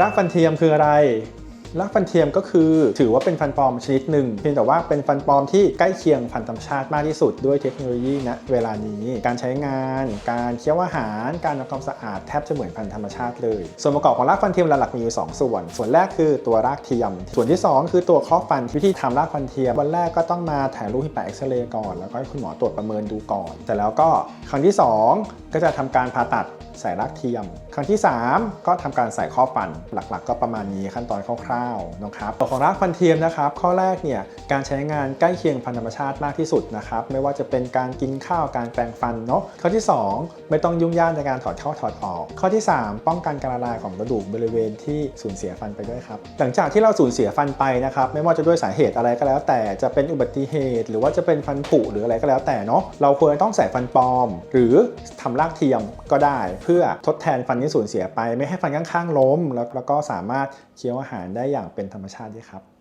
รากฟันเทียมคืออะไรรากฟันเทียมก็คือถือว่าเป็นฟันปลอมชนิดหนึ่งเพียงแต่ว่าเป็นฟันปลอมที่ใกล้เคียงพันธรรมชาติมากที่สุดด้วยเทคโนโลยีณเวลานี้ การใช้งาน การเคี้ยวอาหาร การทำความสะอาดแทบจะเหมือนพันธรรมชาติเลย ส่วนประกอบของรากฟันเทียมหลักๆมีอยู่สองส่วน ส่วนแรกคือตัวรากเทียม ส่วนที่สองคือตัวครอบฟันวิธีทำรากฟันเทียมวันแรกก็ต้องมาถ่ายรูปให้แปะเอ็กซเรย์ก่อนแล้วก็ให้คุณหมอตรวจประเมินดูก่อนแต่แล้วก็ครั้งที่สองก็จะทำการผ่าตัดใส่รากเทียม ครั้งที่ 3 ก็ทำการใส่ข้อฟันหลักๆ ก็ประมาณนี้ขั้นตอนคร่าวๆนะครับตัวของรากฟันเทียมนะครับ ข้อแรกเนี่ยการใช้งานใกล้เคียงพันธุ์ธรรมชาติมากที่สุดนะครับไม่ว่าจะเป็นการกินข้าวการแปรงฟันเนาะข้อที่ 2 ไม่ต้องยุ่งยากในการถอดเข้าถอดออก ข้อที่ 3 ป้องกันการละลายของกระดูกบริเวณที่สูญเสียฟันไปด้วยครับหลังจากที่เราสูญเสียฟันไปนะครับไม่ว่าจะด้วยสาเหตุอะไรก็แล้ว แต่จะเป็นอุบัติเหตุ หรือว่าจะเป็นฟันผุหรืออะไรก็แล้วแต่เนาะเราควรต้องใส่ฟันปลอมหรือทำรากเทียมก็ได้ เพื่อทดแทนฟันที่สูญเสียไป ไม่ให้ฟันข้างๆล้ม แล้วแล้วก็สามารถเคี้ยวอาหารได้อย่างเป็นธรรมชาติด้วยครับ